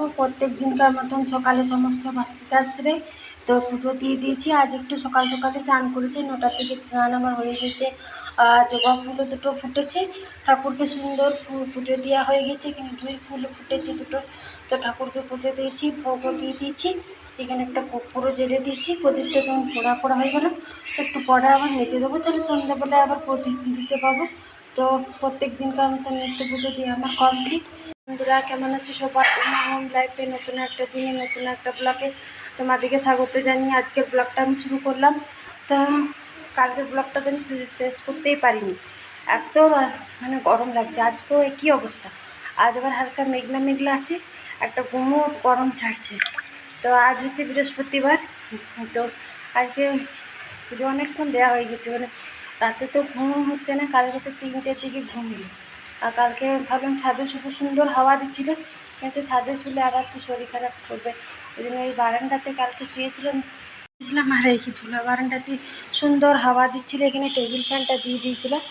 তো প্রত্যেক দিনকার মতন সকালে সমস্ত বাচ্চাদের তো পুজো দিয়ে দিয়েছি। আজ একটু সকাল সকালে স্নান করেছি নটার থেকে স্নান আমার হয়ে গেছে। আর জবা ফুলও দুটো ফুটেছে। ঠাকুরকে সুন্দর ফু- পুজো দেওয়া হয়ে গেছে। এখানে দুই ফুল ফুটেছে দুটো। তো ঠাকুরকে পুজো দিয়েছি, ভোগও দিয়ে দিয়েছি। এখানে একটা কর্পূরও জেলে দিয়েছি। প্রদীপটা যখন পোড়া পোড়া হয়ে গেল, একটু পরে আবার মেজে দেবো। তাহলে সন্ধ্যাবেলায় আবার প্রদীপ দিতে পারব তো প্রত্যেক দিনকার মতন নিত্য পুজো দিয়ে আমার কমপ্লিট। বন্ধুরা, কেমন আছে সবাই? আমার হোম লাইফে নতুন একটা দিনে, নতুন একটা ব্লগে তোমাদেরকে স্বাগত জানিয়ে আজকের ব্লগটা আমি শুরু করলাম। তো কালকের ব্লগটা তো আমি শেষ করতেই পারিনি। এত মানে গরম লাগছে। আজকেও একই অবস্থা। আজ আবার হালকা মেঘলা মেঘলা আছে, একটা গুমোট গরম ছাড়ছে। তো আজ হচ্ছে বৃহস্পতিবার। তো আজকে পুজো অনেকক্ষণ দেওয়া হয়ে গেছে। মানে রাতে তো ঘুম হচ্ছে না, কালকে তো তিনটের দিকে ঘুম এলো। আর কালকে ভাবলাম ছাদে শুধু সুন্দর হাওয়া দিচ্ছিল, কিন্তু ছাদে শুলে আবার তো শরীর খারাপ করবে। ওই জন্য এই বারান্দাতে কালকে শুয়েছিলাম দিলাম আর রেখেছিল বারান্দাতে সুন্দর হাওয়া দিচ্ছিল, এখানে টেবিল ফ্যানটা দিয়ে দিয়েছিলাম।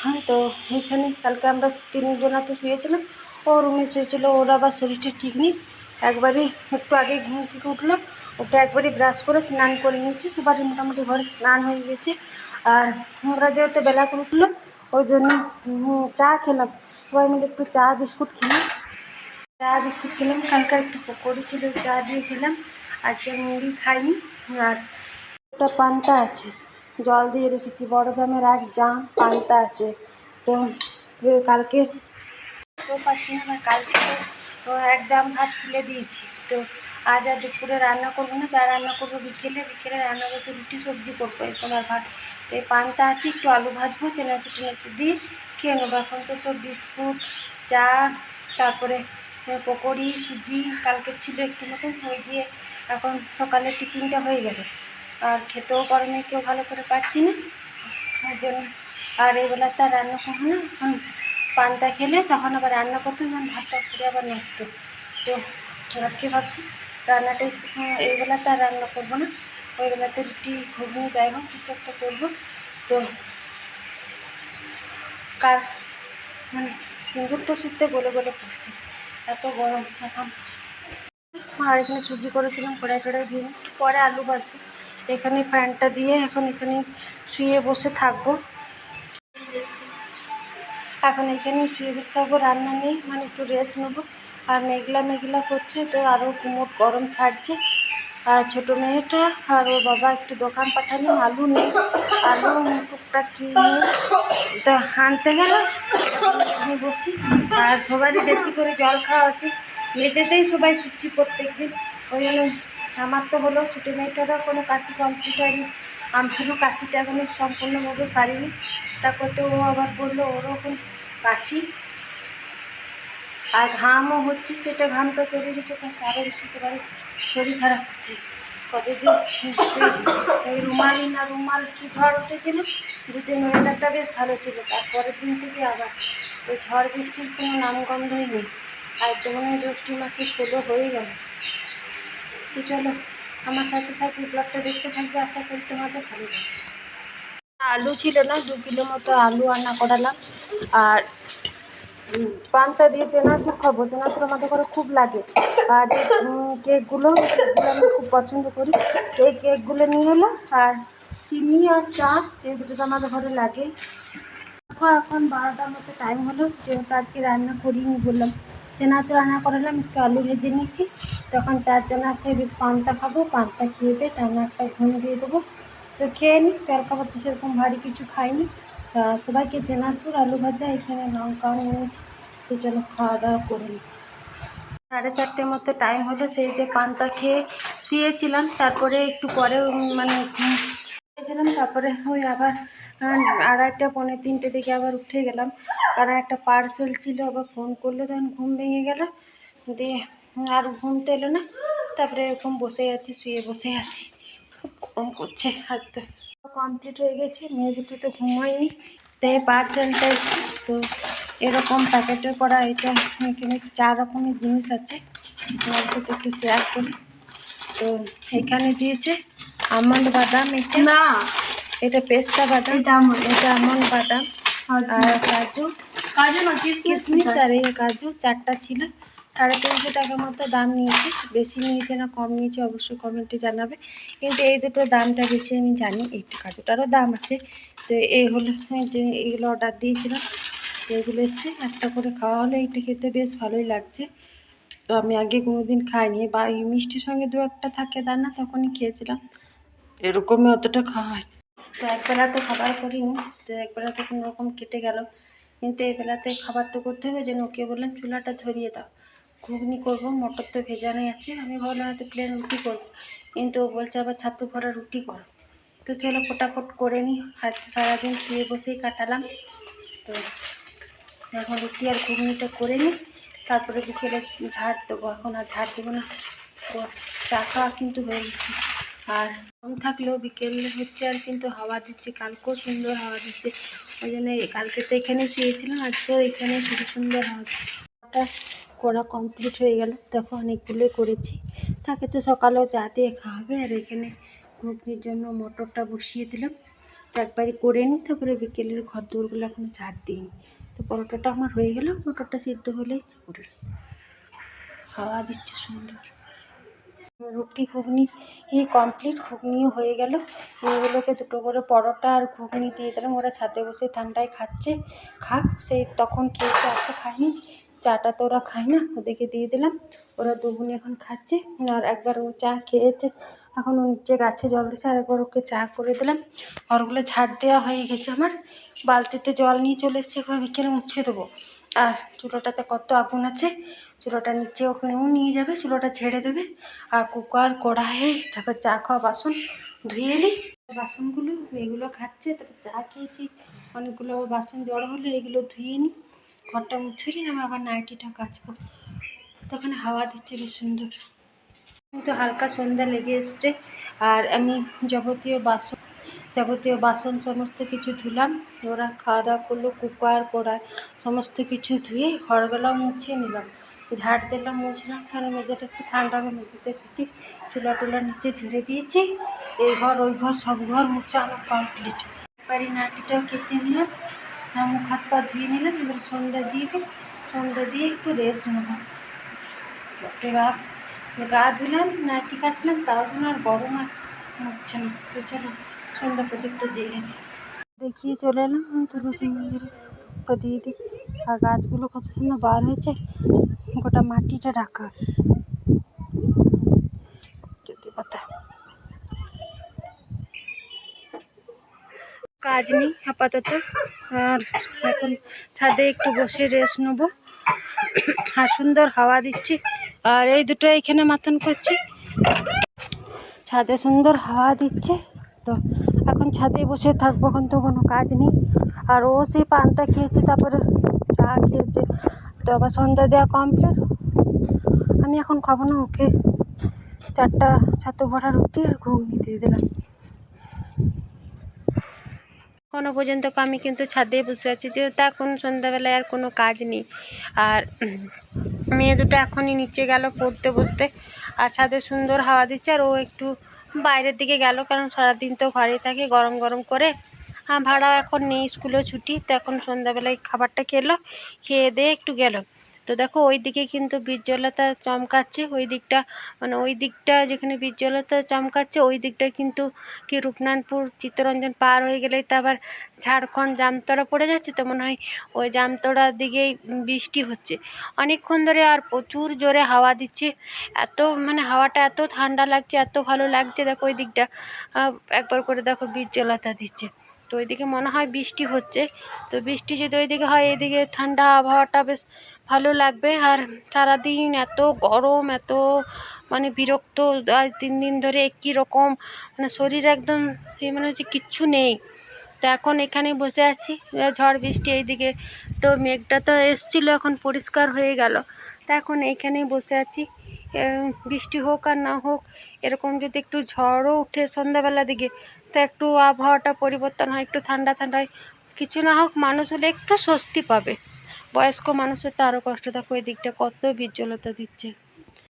হ্যাঁ তো এইখানে কালকে আমরা তিনজনা তো শুয়েছিলাম, ও রুমে শুয়েছিল, ওর আবার শরীরটা ঠিক নেই। একবারে একটু আগে ঘুম থেকে উঠল ওটা একবারে ব্রাশ করে স্নান করে নিয়েছি সবারই মোটামুটি ঘরে স্নান হয়ে গেছে। আর আমরা যেহেতু বেলা করে উঠল ওই জন্য চা খেলাম। সবাই মিলে একটু চা, বিস্কুট খেলাম। চা, বিস্কুট খেলাম। কালকে একটু পকোড়ি ছিল, চা দিয়ে খেলাম। আজকে মুড়ি খাইনি আর একটা পান্তা আছে, জল দিয়ে রেখেছি। বড় জামের এক জাম পান্তা আছে। তো কালকে পাচ্ছি না, কালকে তো এক জাম ভাত তুলে দিয়েছি। তো আজ আর দুপুরে রান্না করব না, যা রান্না করব বিকেলে বিকেলে রান্না করতে রুটি, সবজি করব। এরকম আর ভাত। এই পান্তা আছে, একটু আলু ভাজবো, চেনা চুটনি একটু দিয়ে খেয়ে নেব। এখন তো সব বিস্কুট, চা, তারপরে পকোড়ি, সুজি, কালকে ছিল একটু মতো, ওই দিয়ে এখন সকালে টিফিনটা হয়ে গেল। আর খেতেও গরমে কেউ, ভালো করে পাচ্ছি না। ওই জন্য আর এই বেলা তো রান্না করব না। এখন পান্তা খেলে, তখন আবার রান্না করতে ভাতটা পুরো আবার নষ্ট। তো, রাত্রে ভাবছি রান্নাটা একটু- এই বেলা তো আর রান্না করব না। ওই বেলাতে রুটি, ঘুগনি, যাই হোক, কিছু একটা করব। তো কার মানে সিঁদুরটা শুতে গলে গলে পড়ছে, এত গরম, এখন। আর এখানে সুজি করেছিলাম, কড়াই টড়াই দিয়ে। পরে আলু ভাজবো। এখানে ফ্যানটা দিয়ে এখন এখানে শুয়ে বসে থাকব। এখন এখানে শুয়ে বসে থাকব, রান্না নেই মানে একটু রেস্ট নেব। আর মেঘলা মেঘলা করছে তো আরও কুমোট গরম ছাড়ছে। আর ছোটো মেয়েটা আর ওর বাবা একটু দোকান পাঠালো আলু নেই আলু টুকটাক কিনে তো আনতে গেল। বসি। আর সবারই বেশি করে জল খাওয়া আছে মেঝেতেই সবাই শুচ্ছি প্রত্যেক দিন ওই জন্য আমার তো হলো, ছোটো মেয়েটারও কোনো কাশি কমপ্লিট হয়নি। আমি শুধু কাশিটা এখনও সম্পূর্ণভাবে সারিনি। তারপর তো ও আবার বলল এখন কাশি। আর ঘামও হচ্ছে, সেটা ঘামটা শরীরে সেটা কারণ শুক্রবারে শরীর খারাপ হচ্ছে। কবে যে ওই রুমালি না রুমাল কি ঝড় উঠেছিল দুদিন ওয়েদারটা বেশ ভালো ছিল, তারপরের দিন থেকে আবার ওই ঝড় বৃষ্টির কোনো নামগন্ধই নেই। আর মনে হয় জ্যৈষ্ঠ মাসে ষোলো হয়ে গেল। তো চলো, আমার সাথে থাকবে ব্লগটা দেখতে থাকবে, আশা করি তোমাদের ভালো লাগবে। আলু ছিল না, দু কিলো মতো আলু রান্না করালাম। আর পান্তা দিয়ে চেনাচুর খাব চেনাচুর আমাদের ঘরে খুব লাগে। আর কেকগুলো আমি খুব পছন্দ করি। এই কেকগুলো নিয়ে এলো আর চিনি আর চা, এই দুটো তো আমাদের ঘরে লাগে। এখন বারোটার মতো টাইম হলো, যেহেতু আজকে রান্না করিনি বললাম। চেনাচুর রান্না করালাম, একটু আলু ভেজে নিচ্ছি। তখন চারজনা খেয়ে বেশ পান্তা খাব, পান্তা খেয়ে দিয়ে টানা একটা ঘুম দিয়ে দেবো। তো খেয়ে নিই তেল খাবার তো সেরকম ভারী কিছু খাইনি। সবাইকে চেনাচুর আলু ভাজা, এখানে লঙ্কা নিয়েছি তো চলো খাওয়া দাওয়া করে সাড়ে চারটের মতো টাইম হলো, সেই যে পান্তা খেয়ে শুয়েছিলাম, তারপরে একটু পরে মানে ঘুম শুয়েছিলাম তারপরে ওই আবার আড়াইটা, পৌনে তিনটে দিকে আবার উঠে গেলাম। কারণ একটা পার্সেল ছিল, আবার ফোন করল, তখন ঘুম ভেঙে গেল। দিয়ে আর ঘুমতে এলো না, তারপরে এরকম বসে আছি, শুয়ে বসে আছি। খুব গরম করছে আর তো কমপ্লিট হয়ে গেছে। মেয়ে দুটো তো ঘুমায়নি। তাই পার্সেলটা এসছে। তো এরকম প্যাকেটে করা এটা এখানে চার রকমের জিনিস আছে। তোমার সাথে একটু শেয়ার করি। তো এখানে দিয়েছে আমন্ড বাদাম এটা। না। এটা পেস্তা বাদাম। এটা আমন্ড। বাদাম। আর কাজু। কাজু না কিসমিস কিশমিশ আর এই কাজু। চারটা ছিল। সাড়ে তিনশো টাকা মতো দাম নিয়েছে। বেশি নিয়েছে না, কম নিয়েছে, অবশ্যই কমেন্টে জানাবে। কিন্তু এই দুটোর দামটা বেশি আমি জানি, এই টাকা দুটারও দাম আছে। তো এই হলো যে এইগুলো অর্ডার দিয়েছিলাম, তো এগুলো এসছে। একটা করে খাওয়া হলো এইটা খেতে বেশ ভালোই লাগছে। তো আমি আগে কোনোদিন খাইনি। বা এই মিষ্টির সঙ্গে দু একটা থাকে দানা তখনই খেয়েছিলাম। এরকমই অতটা খাওয়া হয়। তো একবেলা তো খাবার করিনি, তো একবেলা তো কোনো রকম কেটে গেল। কিন্তু এই বেলাতে খাবার তো করতে হবে যেন ওকে বললাম, চুলাটা ধরিয়ে দাও। ঘুগনি করব, মটর তো ভেজানোই আছে, আমি ভাবলাম হয়তো প্লেন রুটি করব। কিন্তু ও বলছে, আবার ছাতু ভরা রুটি করো। তো চলো ফটাফট করে নিই হয়তো সারাদিন শুয়ে বসেই কাটালাম। তো এখন রুটি আর ঘুগনিটা করে নিই তারপরে বিকেলে ঝাড় দেবো। এখন আর ঝাড় দেবো না চা খাওয়া কিন্তু হয়ে গেছে। আর কম থাকলেও বিকেলে হচ্ছে আর কিন্তু হাওয়া দিচ্ছে, কালকেও সুন্দর হাওয়া দিচ্ছে। ওই জন্য কালকে তো এখানে শুয়েছিলাম, আজকেও এখানে শুধু সুন্দর হাওয়া দিচ্ছে। করা কমপ্লিট হয়ে গেল। দেখো অনেকগুলোই করেছি। তাকে তো সকালেও চা দিয়ে খাওয়াবে। আর এখানে ঘুগনির জন্য মটরটা বসিয়ে দিলাম। তো একবারে করে নিই। তারপরে বিকেলের ঘর দৌড়গুলো এখন ঝাড় দিই তো পরোটাটা আমার হয়ে গেল। মটরটা সিদ্ধ হলেই করে খাওয়া দিচ্ছে সুন্দর। রুটি, ঘুগনি, এই কমপ্লিট ঘুগনিও হয়ে গেল। এগুলোকে দুটো করে পরোটা আর ঘুগনি দিয়ে দিলাম। ওরা ছাদে বসে ঠান্ডায় খাচ্ছে। খাক, সেই তখন খেয়েছে এত খায়নি। চাটা তো ওরা খায় না, ওদেরকে দিয়ে দিলাম। ওরা দুগুনি এখন খাচ্ছে, আর একবার ও চা খেয়েছে। এখন ও নিচে গাছে জল দিচ্ছে আর একবার ওকে চা করে দিলাম। ঘরগুলো ঝাড় দেওয়া হয়ে গেছে আমার। বালতিতে জল নিয়ে চলে এসেছি এবার বিকেলে মুছে দেবো। আর চুলোটাতে কত আগুন আছে, চুলোটা নিচে ওখানেও নিয়ে যাবে, চুলোটা ছেড়ে দেবে। আর কুকার কড়াই তারপর চা খাওয়া বাসন ধুয়ে এলি। বাসনগুলো, এগুলো খাচ্ছে, তারপর চা খেয়েছি। অনেকগুলো বাসন জড়ো হলে, এগুলো ধুয়ে নিই ঘরটা মুছে নিই আমি আবার নাইটিটা কাচবো তখন হাওয়া দিচ্ছে বেশ সুন্দর। কিন্তু হালকা সন্ধ্যা লেগে এসছে, আর আমি যাবতীয় বাসন যাবতীয় বাসন সমস্ত কিছু ধুলাম। ওরা খাওয়া দাওয়া করল, কুকার, কড়াই সমস্ত কিছু ধুয়ে ঘরগুলো মুছিয়ে নিলাম। ঝাড় দিলাম, মুছলাম কারণ মেঝেটা একটু ঠান্ডা হবে মেঝেতে এসেছি চুলা টুলা নিচে ঝেড়ে দিয়েছি। এই ঘর, ওই ঘর, সব ঘর মুছে আমার কমপ্লিট। বাড়ি নাটিটাও কেচে নিলাম। মুখ হাত পা ধুয়ে নিলাম এবার সন্ধ্যা দিয়ে দিই। সন্ধ্যা দিয়ে একটু রেস্ট নেব। বাপরে বাপ গা ধুলাম, নাইটি কাচলাম, তাও যেন আর গরম আর হচ্ছে না। তো চলো, সন্ধ্যা প্রদীপটা নিই। দেখিয়ে চলে এলাম তুলসী মন্দিরে। তো দিয়ে দিই। আর গাছগুলো কত সুন্দর বার হয়েছে, গোটা মাটিটা ঢাকা যদি পাতা কাজ নেই, আপাতত। আর এখন ছাদে একটু বসে রেস্ট নেব। আর সুন্দর হাওয়া দিচ্ছি। আর এই দুটো এখানে মাথন করছি। ছাদে সুন্দর হাওয়া দিচ্ছে। তো এখন ছাদে বসে থাকব, এখন তো কোনো কাজ নেই। আর ও সেই পান্তা খেয়েছে, তারপরে চা খেয়েছে। তো আবার সন্ধ্যা দেওয়া কমপ্লিট আমি এখন খাব না, ওকে চারটা ছাতু ভরা রুটি আর ঘুগনি দিয়ে দিলাম। এখনও পর্যন্ত আমি কিন্তু ছাদে বসে আছি। যেহেতু এখন সন্ধ্যাবেলায় আর কোনো কাজ নেই। আর মেয়ে দুটো এখনই নিচে গেল পড়তে বসতে। আর ছাদে সুন্দর হাওয়া দিচ্ছে আর ও একটু বাইরের দিকে গেল, কারণ সারাদিন তো ঘরেই থাকে গরম গরম করে। আর ভাড়াও এখন নেই, স্কুলেও ছুটি, তো এখন সন্ধ্যাবেলায় খাবারটা খেলো, খেয়ে দিয়ে একটু গেল। তো দেখো ওই দিকে কিন্তু বীর্যলতা চমকাচ্ছে ওই দিকটা মানে ওই দিকটা যেখানে বীর্যলতা চমকাচ্ছে ওই দিকটা কিন্তু কি রূপনারায়ণপুর চিত্তরঞ্জন পার হয়ে গেলেই তো আবার ঝাড়খণ্ড জামতলা পড়ে যাচ্ছে তো মনে হয় ওই জামতলার দিকেই বৃষ্টি হচ্ছে। অনেকক্ষণ ধরে আর প্রচুর জোরে হাওয়া দিচ্ছে, এত মানে হাওয়াটা এত ঠান্ডা লাগছে, এত ভালো লাগছে, দেখো ওই দিকটা একবার করে দেখো বীর্যলতা দিচ্ছে। তো ওইদিকে মনে হয় বৃষ্টি হচ্ছে। তো বৃষ্টি যদি ওইদিকে হয়, এইদিকে ঠান্ডা আবহাওয়াটা বেশ ভালো লাগবে। আর সারাদিন এত গরম, এত মানে বিরক্ত, আজ তিন দিন ধরে একই রকম মানে শরীর একদম মনে হচ্ছে কিচ্ছু নেই। তো এখন এখানে বসে আছি, ঝড় বৃষ্টি এইদিকে। তো মেঘটা তো এসছিল, এখন পরিষ্কার হয়ে গেল। তা এখন এইখানেই বসে আছি। বৃষ্টি হোক আর না হোক, এরকম যদি একটু ঝড়ও উঠে সন্ধ্যাবেলা দিকে, তো একটু আবহাওয়াটা পরিবর্তন হয়, একটু ঠান্ডা ঠান্ডা হয়। কিছু না হোক, মানুষ হলে একটু স্বস্তি পাবে। বয়স্ক মানুষের তো আরও কষ্ট, দেখো ওই দিকটা কত বিজ্জ্বলতা দিচ্ছে।